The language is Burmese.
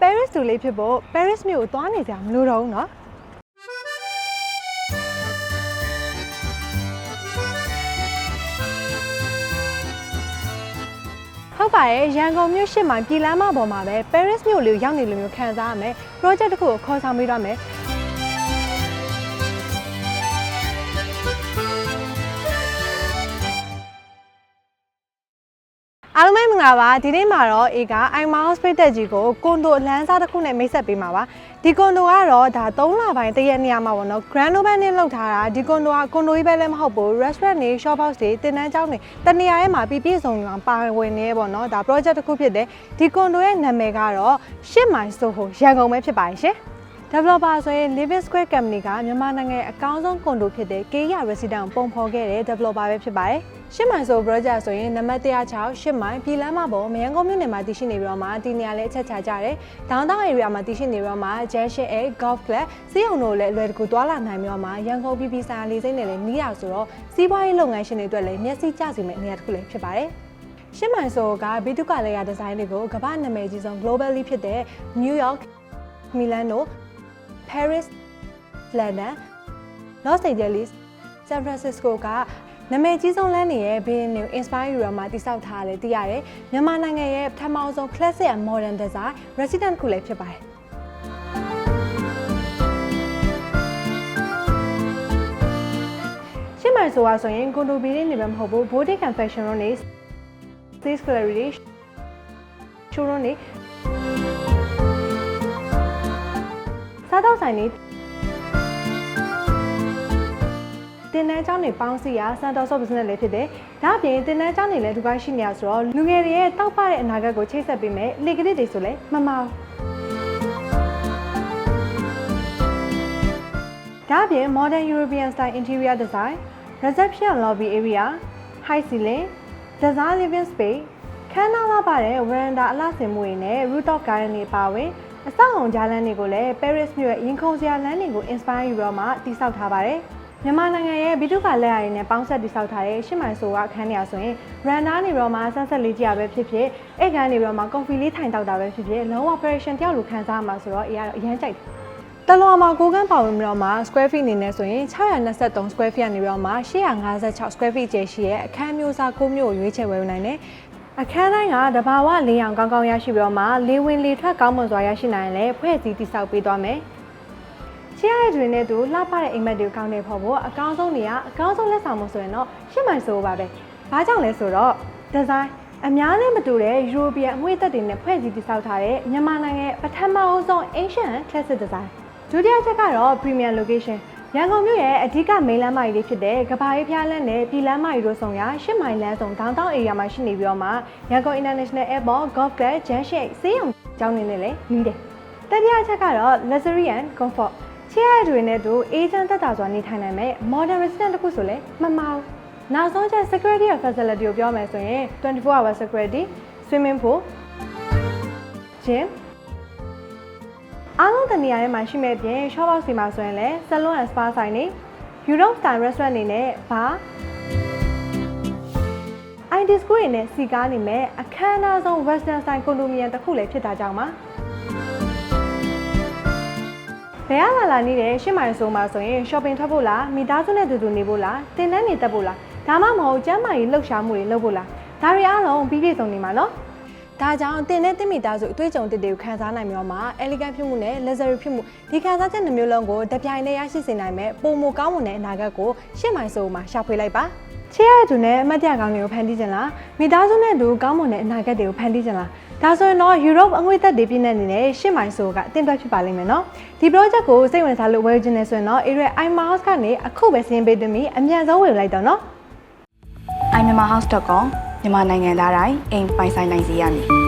Paris တူလေးဖြစ်ဖို့ Paris မြို့ကိုသွားနေကြမလို့တော့ဘူးเนาะဟုတ်ပါတယ်ရန်ကုန်မြို့ရှစ်မိုင်ပြည်လမ်းမပေါ်မှာပဲ Paris မြို့လေးကိုရောက်နေလို့မျိုးခံစားရမယ် project တစ်ခုကိုခေါ်ဆောင်ပေးတော့မယ် အားလုံးပဲမင်္ဂလာပါဒီနေ့မှာတော့အေက iMouse ပိတ်သက်ကြီးကိုကွန်ဒိုအလန်းစားတစ်ခုနဲ့မိတ်ဆက်ပေးမှာပါဒီကွန်ဒိုကတော့ဒါ3လပိုင်းတရက်နေရာမှာပေါ့နော် Grand Open နဲ့လောက်ထားတာဒီကွန်ဒိုကကွန်ဒိုကြီးပဲလည်းမဟုတ်ဘူး restaurant တွေ shop house တွေတင်တန်းကျောင်းတွေတနေရာထဲမှာပြည့်ပြည့်စုံစုံပါဝင်နေပေါ့နော်ဒါ project တစ်ခုဖြစ်တယ်ဒီကွန်ဒိုရဲ့နာမည်ကတော့ရှစ်မိုင်ဆိုဟိုရန်ကုန်ပဲဖြစ်ပါတယ်ရှင် developer ဆိုရင် Living Square Company ကမြန်မာနိုင်ငံရဲ့အကောင်းဆုံးကွန်ဒိုဖြစ်တဲ့ Keya Resident ကိုပုံဖော်ခဲ့တဲ့ developer ပဲဖြစ်ပါတယ်။ရှစ်မိုင်ဆို project ဆိုရင်နံပါတ်106ရှစ်မိုင်ပြည်လမ်းမပေါ်မရန်ကုန်မြို့နယ်မှာတည်ရှိနေပြီးတော့မှဒီနေရာလေးအချက်ချကြတယ်။ downtown area မှာတည်ရှိနေပြီးတော့မှ Junction A Golf Club စီးအောင်တို့လည်းအလွယ်တကူသွားလာနိုင်ပြီးတော့မှရန်ကုန်ပြည်ပြည်ဆိုင်ရာလေးစိမ့်နယ်လည်းနီးရဆိုတော့စီးပွားရေးလုပ်ငန်းရှင်တွေအတွက်လည်းမျက်စိကျစေမယ့်နေရာတစ်ခုလည်းဖြစ်ပါတယ်။ရှစ်မိုင်ဆိုကဘီတုကလည်းရဒီဇိုင်းတွေကိုကမ္ဘာနာမည်ကြီးဆုံး globally ဖြစ်တဲ့ New York, Milano, Paris, London, Los Angeles, San Francisco ကနာမည်ကြီးဆုံးလမ်းတွေရဲ့ Being New Inspire Euro မှာတိစောက်ထားတယ်သိရတယ်။မြန်မာနိုင်ငံရဲ့ပထမဆုံး Classic and Modern Design Resident ခုလည်းဖြစ်ပါတယ်။ရှင်းမှန်ဆိုတာဆိုရင်ကွန်ဒိုဘီလေးနေပဲမဟုတ်ဘူး Boutique and Fashion ရောနေ Sales Gallery showroom နေ စားတော့ဆိုင်နေတင်တန်းကျောင်းတွေပေါင်းစည်းရာစန်တော်ဆော့ဘစ်နဲ့လည်းဖြစ်တယ်။ဒါအပြင်တင်တန်းကျောင်းတွေလည်းဒီပိုင်းရှိနေရဆိုတော့လူငယ်တွေရဲ့တောက်ပတဲ့အနာဂတ်ကိုချိတ်ဆက်ပေးမယ်။လေကလေးတွေဆိုလည်းမမအောင်ဒါအပြင် Modern European Style Interior Design, Reception Lobby Area, High Ceiling, Design Living Space ခန်းနာလာပါတဲ့ veranda အလှဆင်မှုတွေနဲ့ rooftop garden တွေပါဝင် အဆောက်အုံကြားလမ်းတွေကိုလည်း Paris မြို့ရဲ့ရင်ခုန်စရာလမ်းတွေကို inspire ယူတော့မှတည်ဆောက်ထားပါတယ်။မြန်မာနိုင်ငံရဲ့ဘီတုကလက်ရည်နဲ့ပေါင်းဆက်တည်ဆောက်ထားတဲ့ရှစ်မိုင်ဆိုကအခန်းနေရာဆိုရင် veranda နေပြီးတော့မှဆန်းဆက်လေးကြရပဲဖြစ်ဖြစ်အဲ့ခန်းနေပြီးတော့မှ coffee လေးထိုင်တောက်တာပဲဖြစ်ဖြစ်လုံးဝ operation တယောက်လိုခံစားရမှာဆိုတော့အရာတော့အရန်ကြိုက်တယ်။တလွန်မှာကိုကန်းပါဝင်ပြီးတော့မှ square feet အနေနဲ့ဆိုရင်623 square feet ကနေပြီးတော့မှ856 square feet ကျယ်ရှိရဲ့အခန်းမျိုးစား9မျိုးကိုရွေးချယ်ဝယ်ယူနိုင်တယ်။ အခန်းတိုင်းကတဘာဝလေးအောင်ကောင်းကောင်းရရှိပြီးတော့မှလေဝင်လေထွက်ကောင်းမွန်စွာရရှိနိုင်ရင်လည်းဖွဲ့စည်းတည်ဆောက်ပေးသွားမယ်။ရှေ့ရတဲ့တွင်နဲ့တူလှပတဲ့အိမ်မက်တွေကိုကောင်းနေဖို့ဖို့အကောင်းဆုံးနေရအကောင်းဆုံးလက်ဆောင်မှုဆိုရင်တော့ရှစ်မိုင်ဆိုပါပဲ။ဘာကြောင့်လဲဆိုတော့ design အများနဲ့မတူတဲ့ European အငွေ့သက်တွေနဲ့ဖွဲ့စည်းတည်ဆောက်ထားတဲ့မြန်မာနိုင်ငံရဲ့ပထမအဆုံး Asian Classic Design ဒုတိယချက်ကတော့ Premium Location ရန်ကုန်မြို့ရဲ့အဓိကမိန်းလမ်းမကြီးလေးဖြစ်တဲ့ကဘာရေးဖျားလမ်းနဲ့ပြည်လမ်းမကြီးတို့ဆောင်ရာ၈မိုင်လမ်းဆောင် downtown area မှာရှိနေပြီးတော့မှရန်ကုန် International Airport Golf Club Junction စေးရုံကျောင်းနေနဲ့လည်းနီးတယ်။တတိယချက်ကတော့ luxury and comfort ချစ်ရတဲ့တွေနဲ့တူအေးချမ်းသက်သာစွာနေထိုင်နိုင်မဲ့ modern resident တစ်ခုဆိုလဲမမအောင်နောက်ဆုံးချက် security and facility ကိုပြောမယ်ဆိုရင်24 hour security swimming pool gym အားလုံးတနေရာထဲမှာရှိမဲ့ပြင် shop house တွေမှာဆိုရင်လည်း salon and spa ဆိုင်တွေ Europe style restaurant တွေနဲ့ bar ID school တွေနဲ့စီကားနေမဲ့အခမ်းအနားဆုံး western style condominium တစ်ခုလည်းဖြစ်တာကြောင့်ပါဘယ်ရလာလာနေတဲ့ရှစ်မိုင်ဆိုမှာဆိုရင် shopping ထွက်ဖို့လားမိသားစုနဲ့တူတူနေဖို့လားတင်တန်းနေတက်ဖို့လားဒါမှမဟုတ်ကျမ်းမာရေးလှုပ်ရှားမှုတွေလုပ်ဖို့လားဒါတွေအားလုံးပြီးပြည့်စုံနေမှာနော် ဒါကြောင့်တင်တဲ့တင်မိသားစုအတွေ့အကြုံတစ်တွေကိုခန်းစားနိုင်ပြီးတော့မှ elegant ဖြစ်မှုနဲ့ luxury ဖြစ်မှုဒီခန်းစားချက်နှမျိုးလုံးကိုတပြိုင်တည်းရရှိစေနိုင်မဲ့ပုံမကောင်းမွန်တဲ့အနာဂတ်ကိုရှစ်မိုင်ဆိုမှာရှာဖွေလိုက်ပါချစ်ရတဲ့သူနဲ့အမတ်တရကောင်းတွေကိုဖန်တီးခြင်းလားမိသားစုနဲ့တူကောင်းမွန်တဲ့အနာဂတ်တွေကိုဖန်တီးခြင်းလားဒါဆိုရင်တော့ Europe အငွေသက်တွေပြည့်နေနေတဲ့ရှစ်မိုင်ဆိုကအတင်တွက်ဖြစ်ပါလိမ့်မယ်နော်ဒီ project ကိုစိတ်ဝင်စားလို့ဝယ်ခြင်းနဲ့ဆိုရင်တော့ area iMouse ကနေအခုပဲစင်းပေးသွင်းပြီးအမြန်ဆုံးဝယ်လိုက်တော့နော် iMyanmarHouse.com မြန်မာနိုင်ငံသားတိုင်းအိမ်ပိုင်ဆိုင်နိုင်စေရမည်